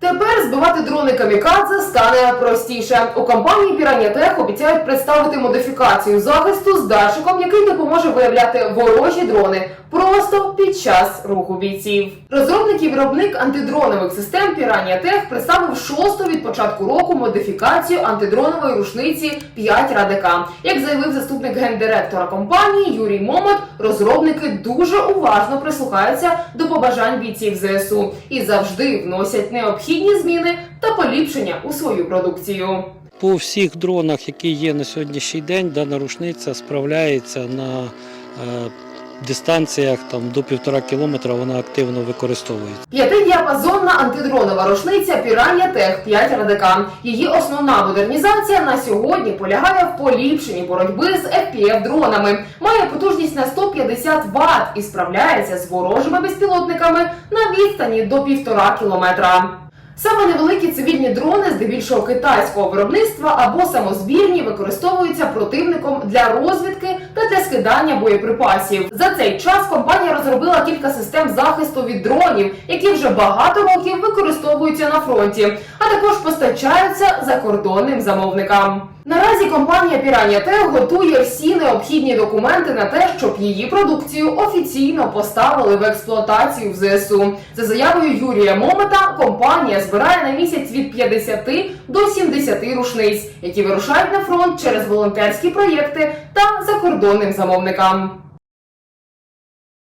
Тепер збивати дрони камікадзе стане простіше. У компанії Піранятех обіцяють представити модифікацію захисту з датчиком, який допоможе виявляти ворожі дрони просто під час руху бійців. Розробник і виробник антидронових систем Піранятех представив шосту від початку року модифікацію антидронової рушниці 5 Радека. Як заявив заступник гендиректора компанії Юрій Момот, розробники дуже уважно прислухаються до побажань бійців ЗСУ і завжди вносять необхідні зміни та поліпшення у свою продукцію. По всіх дронах, які є на сьогоднішній день, дана рушниця справляється на е, дистанціях там, до півтора кілометра, вона активно використовується. П'ятидіапазонна антидронова рушниця Piranha Tech 5 Радека. Її основна модернізація на сьогодні полягає в поліпшенні боротьби з fpv дронами. Має потужність на 150 Вт і справляється з ворожими безпілотниками на відстані до півтора кілометра. Саме невеликі цивільні дрони, здебільшого китайського виробництва або самозбірні, використовуються противником для розвідки та для скидання боєприпасів. За цей час компанія розробила кілька систем захисту від дронів, які вже багато років використовуються на фронті, також постачаються закордонним замовникам. Наразі компанія Tech готує всі необхідні документи на те, щоб її продукцію офіційно поставили в експлуатацію в ЗСУ. За заявою Юрія Момета, компанія збирає на місяць від 50 до 70 рушниць, які вирушають на фронт через волонтерські проєкти та закордонним замовникам.